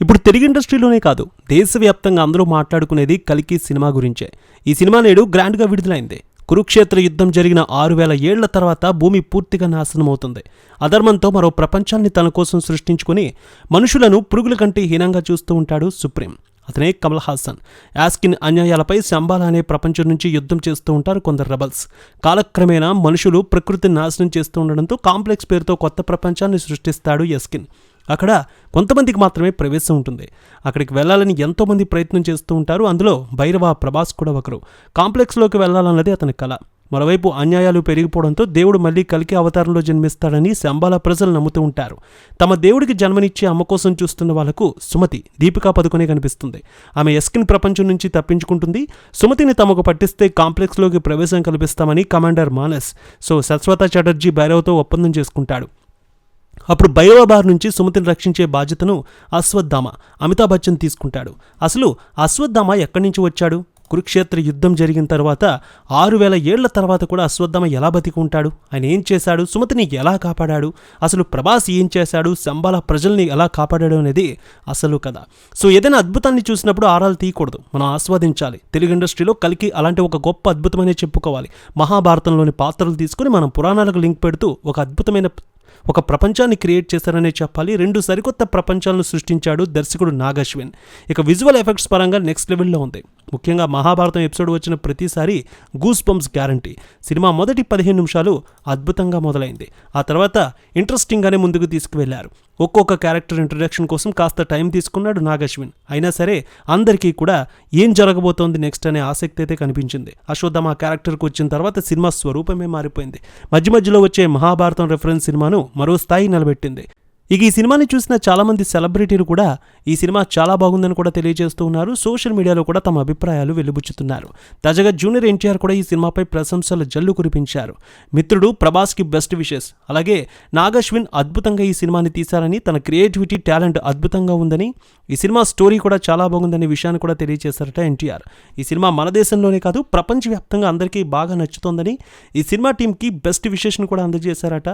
ఇప్పుడు తెలుగు ఇండస్ట్రీలోనే కాదు దేశవ్యాప్తంగా అందరూ మాట్లాడుకునేది కలికి సినిమా గురించే. ఈ సినిమా నేడు గ్రాండ్గా విడుదలైంది. కురుక్షేత్ర యుద్ధం జరిగిన ఆరు వేల ఏళ్ళ తర్వాత భూమి పూర్తిగా నాశనమవుతుంది. అధర్మంతో మరో ప్రపంచాన్ని తన కోసం సృష్టించుకుని మనుషులను పురుగుల కంటే హీనంగా చూస్తూ ఉంటాడు సుప్రీం. అతనే కమల్ హాసన్. యాస్కిన్ అన్యాయాలపై శంబాల అనే ప్రపంచం నుంచి యుద్ధం చేస్తూ ఉంటారు కొందరు రెబల్స్. కాలక్రమేణా మనుషులు ప్రకృతిని నాశనం చేస్తూ ఉండడంతో కాంప్లెక్స్ పేరుతో కొత్త ప్రపంచాన్ని సృష్టిస్తాడు యస్కిన్. అక్కడ కొంతమందికి మాత్రమే ప్రవేశం ఉంటుంది. అక్కడికి వెళ్ళాలని ఎంతోమంది ప్రయత్నం చేస్తూ ఉంటారు. అందులో భైరవ ప్రభాస్ కూడా ఒకరు. కాంప్లెక్స్లోకి వెళ్ళాలన్నది అతని కళ మరోవైపు అన్యాయాలు పెరిగిపోవడంతో దేవుడు మళ్ళీ కలికి అవతారంలో జన్మిస్తాడని శంబాల ప్రజలు నమ్ముతూ ఉంటారు. తమ దేవుడికి జన్మనిచ్చే అమ్మ కోసం చూస్తున్న వాళ్ళకు సుమతి దీపికా పదుకొనే కనిపిస్తుంది. ఆమె ఎస్కిన్ ప్రపంచం నుంచి తప్పించుకుంటుంది. సుమతిని తమకు పట్టిస్తే కాంప్లెక్స్లోకి ప్రవేశం కల్పిస్తామని కమాండర్ మానస్ సో సత్స్వత చటర్జీ భైరవ్తో ఒప్పందం చేసుకుంటాడు. అప్పుడు భైరవబార్ నుంచి సుమతిని రక్షించే బాధ్యతను అశ్వత్థామ అమితాబ్ బచ్చన్ తీసుకుంటాడు. అసలు అశ్వత్థామ ఎక్కడి నుంచి వచ్చాడు? కురుక్షేత్ర యుద్ధం జరిగిన తర్వాత ఆరు వేల ఏళ్ళ తర్వాత కూడా అశ్వత్థామ ఎలా బతికి ఉంటాడు? ఆయన ఏం చేశాడు? సుమతిని ఎలా కాపాడాడు? అసలు ప్రభాస్ ఏం చేశాడు? సంబాల ప్రజల్ని ఎలా కాపాడాడు అనేది అసలు కదా సో ఏదైనా అద్భుతాన్ని చూసినప్పుడు ఆరాలు తీయకూడదు. మనం ఆస్వాదించాలి. తెలుగు ఇండస్ట్రీలో కలికి అలాంటి ఒక గొప్ప అద్భుతమనే చెప్పుకోవాలి. మహాభారతంలోని పాత్రలు తీసుకుని మనం పురాణాలకు లింక్ పెడుతూ ఒక అద్భుతమైన ఒక ప్రపంచాన్ని క్రియేట్ చేశారనే చెప్పాలి. రెండు సరికొత్త ప్రపంచాలను సృష్టించాడు దర్శకుడు నాగశ్విన్. ఇక విజువల్ ఎఫెక్ట్స్ పరంగా నెక్స్ట్ లెవెల్లో ఉంది. ముఖ్యంగా మహాభారతం ఎపిసోడ్ వచ్చిన ప్రతిసారి గూస్ పంప్స్ గ్యారంటీ. సినిమా మొదటి పదిహేను నిమిషాలు అద్భుతంగా మొదలైంది. ఆ తర్వాత ఇంట్రెస్టింగ్గానే ముందుకు తీసుకువెళ్ళారు. ఒక్కొక్క క్యారెక్టర్ ఇంట్రడక్షన్ కోసం కాస్త టైం తీసుకున్నాడు నాగశ్విన్. అయినా సరే అందరికీ కూడా ఏం జరగబోతోంది నెక్స్ట్ అనే ఆసక్తి అయితే కనిపించింది. అశ్వత్థమ ఆ క్యారెక్టర్కి వచ్చిన తర్వాత సినిమా స్వరూపమే మారిపోయింది. మధ్య మధ్యలో వచ్చే మహాభారతం రెఫరెన్స్ సినిమాను మరో స్థాయి నిలబెట్టింది. ఇక ఈ సినిమాని చూసిన చాలామంది సెలబ్రిటీలు కూడా ఈ సినిమా చాలా బాగుందని కూడా తెలియజేస్తూ ఉన్నారు. సోషల్ మీడియాలో కూడా తమ అభిప్రాయాలు వెలుబుచ్చుతున్నారు. తాజాగా జూనియర్ ఎన్టీఆర్ కూడా ఈ సినిమాపై ప్రశంసల జల్లు కురిపించారు. మిత్రుడు ప్రభాస్కి బెస్ట్ విషెస్. అలాగే నాగశ్విన్ అద్భుతంగా ఈ సినిమాని తీశారని తన క్రియేటివిటీ టాలెంట్ అద్భుతంగా ఉందని ఈ సినిమా స్టోరీ కూడా చాలా బాగుందనే విషయాన్ని కూడా తెలియజేశారట ఎన్టీఆర్. ఈ సినిమా మన దేశంలోనే కాదు ప్రపంచవ్యాప్తంగా అందరికీ బాగా నచ్చుతోందని ఈ సినిమా టీంకి బెస్ట్ విషెస్ను కూడా అందజేశారట